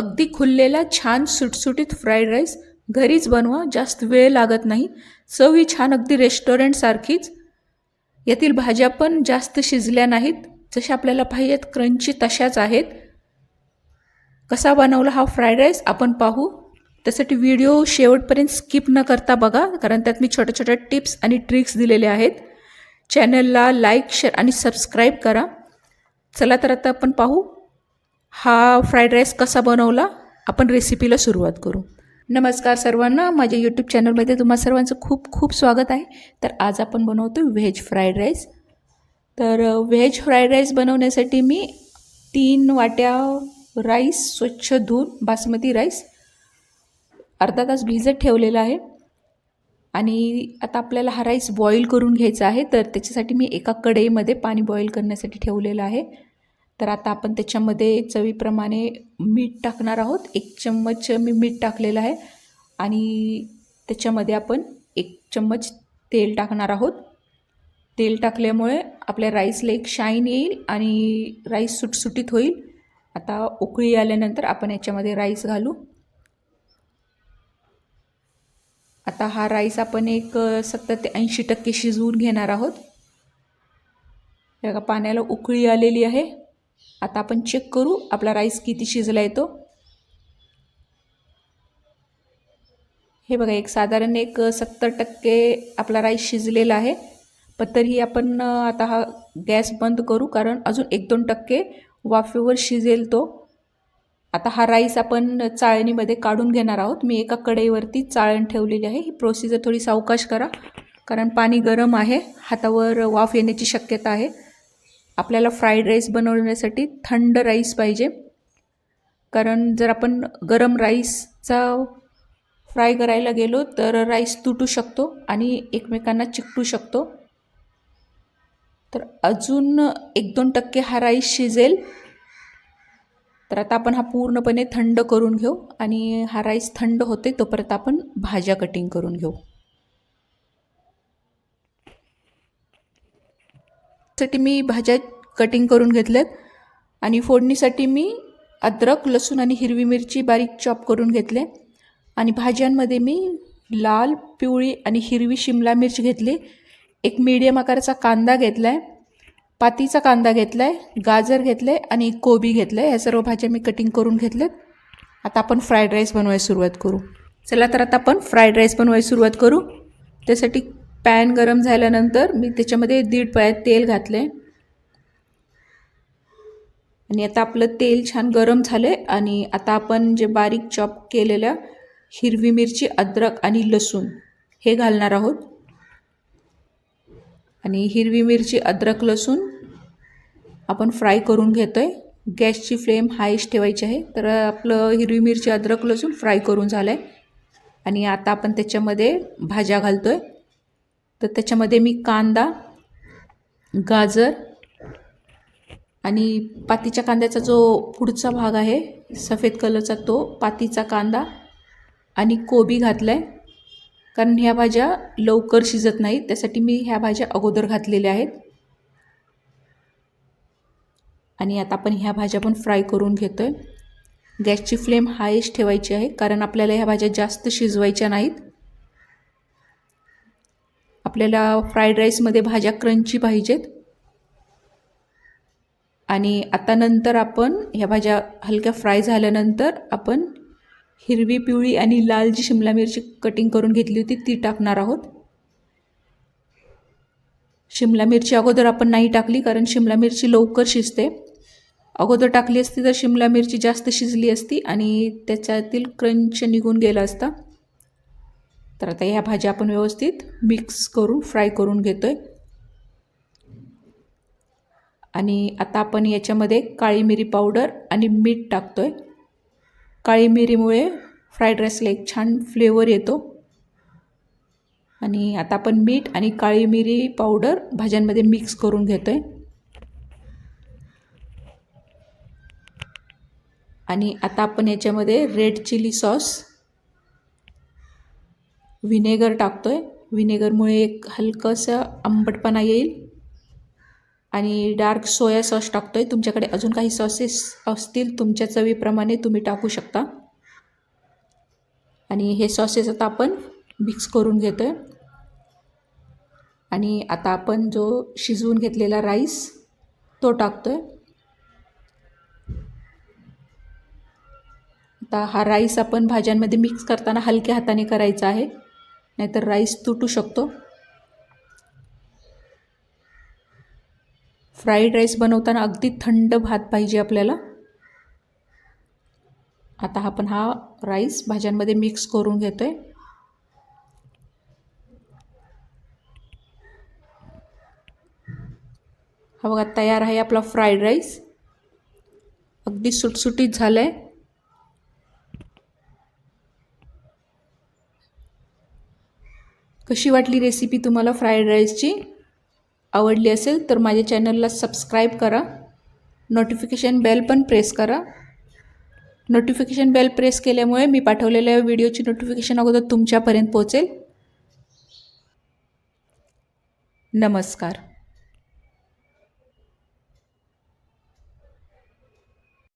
अगदी खुललेला छान सुटसुटीत फ्राईड राईस घरीच बनवा जास्त वेळ लागत नाही. चव ही छान अगदी रेस्टॉरंटसारखीच यातील भाज्या पण जास्त शिजल्या नाहीत. जशा आपल्याला पाहिजेत क्रंची तशाच आहेत. कसा बनवला हा फ्राईड राईस आपण पाहू. त्यासाठी व्हिडिओ शेवटपर्यंत स्किप न करता बघा कारण त्यात मी छोट्या छोट्या टिप्स आणि ट्रिक्स दिलेल्या आहेत. चॅनलला लाईक शेअर आणि सबस्क्राईब करा. चला तर आता आपण पाहू. हा फ्राईड राईस कसा बनवला? आपण रेसिपीला सुरुवात करू. नमस्कार सर्वांना माझ्या यूट्यूब चॅनलमध्ये तुम्हा सर्वांचं खूप खूप स्वागत आहे. तर आज आपण बनवतो व्हेज फ्राईड राईस तर व्हेज फ्राईड राईस बनवण्यासाठी मी तीन वाट्या राईस स्वच्छ धुवून बासमती राईस अर्धा तास भिजत ठेवलेला आहे. आणि आता आपल्याला हा राईस बॉईल करून घ्यायचा आहे. तर त्याच्यासाठी मी एका कढईमध्ये पाणी बॉईल करण्यासाठी ठेवलेलं आहे. तर आता आपण त्याच्यामध्ये चवीप्रमाणे मीठ टाकणार आहोत. एक चम्मच मी मीठ टाकलेलं आहे. आणि त्याच्यामध्ये आपण एक चम्मच तेल टाकणार आहोत. तेल टाकल्यामुळे आपल्या राईसला एक शाईन येईल आणि राईस सुटसुटीत होईल. आता उकळी आल्यानंतर आपण याच्यामध्ये राईस घालू. आता हा राईस आपण एक सत्तर ते ऐंशी टक्के शिजवून घेणार आहोत. बघा पाण्याला उकळी आलेली आहे. आता आपण चेक करू आपला राईस किती शिजला येतो. हे बघा एक साधारण एक सत्तर टक्के आपला राईस शिजलेला आहे. पण तरीही आपण आता हा गॅस बंद करू कारण अजून एक दोन टक्के वाफेवर शिजेल तो. आता हा राईस आपण चाळणीमध्ये काढून घेणार आहोत. मी एका कढईवरती चाळण ठेवलेली आहे. ही प्रोसिजर थोडी सावकाश करा कारण पाणी गरम आहे. हातावर वाफ येण्याची शक्यता आहे. आपल्याला फ्राईड राईस बनवण्यासाठी थंड राईस पाहिजे. कारण जर आपण गरम राईसचा फ्राय करायला गेलो तर राईस तुटू शकतो आणि एकमेकांना चिकटू शकतो. तर अजून एक दोन टक्के हा राईस शिजेल. तर आता आपण हा पूर्णपणे थंड करून घेऊ आणि हा राईस थंड होते तोपर्यंत आपण भाज्या कटिंग करून घेऊ. साठी मी भाज्या कटिंग करून घेतल्यात आणि फोडणीसाठी मी अद्रक लसूण आणि हिरवी मिरची बारीक चॉप करून घेतले. आणि भाज्यांमध्ये मी लाल पिवळी आणि हिरवी शिमला मिरची घेतली. एक मीडियम आकाराचा कांदा घेतला आहे पातीचा कांदा घेतला आहे गाजर घेतलं आहे आणि कोबी घेतलं आहे ह्या सर्व भाज्या मी कटिंग करून घेतल्यात. आता आपण फ्राईड राईस बनवायला सुरुवात करू. चला तर आता आपण फ्राईड राईस बनवायला सुरुवात करू. त्यासाठी पॅन गरम झाल्यानंतर मी त्याच्यामध्ये दीड पायात तेल घातलं आहे आणि आता आपलं तेल छान गरम झालं आहे आणि आता आपण जे बारीक चॉप केलेल्या हिरवी मिरची अद्रक आणि लसूण हे घालणार आहोत. आणि हिरवी मिरची अद्रक लसूण आपण फ्राय करून घेतो आहे गॅसची फ्लेम हायस्ट ठेवायची आहे. तर आपलं हिरवी मिरची अद्रक लसूण फ्राय करून झालं आहे आणि आता आपण त्याच्यामध्ये भाज्या घालतो आहे तर त्याच्यामध्ये मी कांदा गाजर आणि पातीच्या कांद्याचा जो पुढचा भाग आहे सफेद कलरचा तो पातीचा कांदा आणि कोबी घातला आहे कारण ह्या भाज्या लवकर शिजत नाहीत त्यासाठी मी ह्या भाज्या अगोदर घातलेल्या आहेत. आणि आता आपण ह्या भाज्या पण फ्राय करून घेतो आहे गॅसची फ्लेम हायस्ट ठेवायची आहे कारण आपल्याला ह्या भाज्या जास्त शिजवायच्या नाहीत. आपल्याला फ्राईड राईसमध्ये भाज्या क्रंची पाहिजेत. आणि आता नंतर आपण ह्या भाज्या हलक्या फ्राय झाल्यानंतर आपण हिरवी पिवळी आणि लाल जी शिमला मिरची कटिंग करून घेतली होती ती टाकणार आहोत. शिमला मिरची अगोदर आपण नाही टाकली कारण शिमला मिरची लवकर शिजते. अगोदर टाकली असती तर शिमला मिरची जास्त शिजली असती आणि त्याच्यातील क्रंच निघून गेला असता. तर आता ह्या भाज्या आपण व्यवस्थित मिक्स करून फ्राय करून घेतो आहे आणि आता आपण याच्यामध्ये काळी मिरी पावडर आणि मीठ टाकतो आहे काळी मिरीमुळे फ्राईड राईसला एक छान फ्लेवर येतो. आणि आता आपण मीठ आणि काळी मिरी पावडर भाज्यांमध्ये मिक्स करून घेतो आहे आणि आता आपण याच्यामध्ये रेड चिली सॉस व्हिनेगर टाकतो आहे व्हिनेगरमुळे एक हलकंसं आंबटपणा येईल. आणि डार्क सोया सॉस टाकतो आहे तुमच्याकडे अजून काही सॉसेस असतील तुमच्या चवीप्रमाणे तुम्ही टाकू शकता. आणि हे सॉसेस आता आपण मिक्स करून घेतो आहे आणि आता आपण जो शिजवून घेतलेला राईस तो टाकतो आहे आता हा राईस आपण भाज्यांमध्ये मिक्स करताना हलक्या हाताने करायचा आहे. नाहीतर राईस तुटू शकतो. फ्राईड राईस बनवताना अगदी थंड भात पाहिजे आपल्याला. आता आपण हा राईस भाज्यांमध्ये मिक्स करून घेतो आहे हा बघा तयार आहे आपला फ्राईड राईस अगदी सुटसुटीत झालं आहे कशी वाटली रेसिपी तुम्हाला फ्राईड राईसची आवडली असेल तर माझ्या चॅनलला सबस्क्राईब करा. नोटिफिकेशन बेल पण प्रेस करा. नोटिफिकेशन बेल प्रेस केल्यामुळे मी पाठवलेल्या व्हिडिओची नोटिफिकेशन अगोदर तुमच्यापर्यंत पोहोचेल. नमस्कार.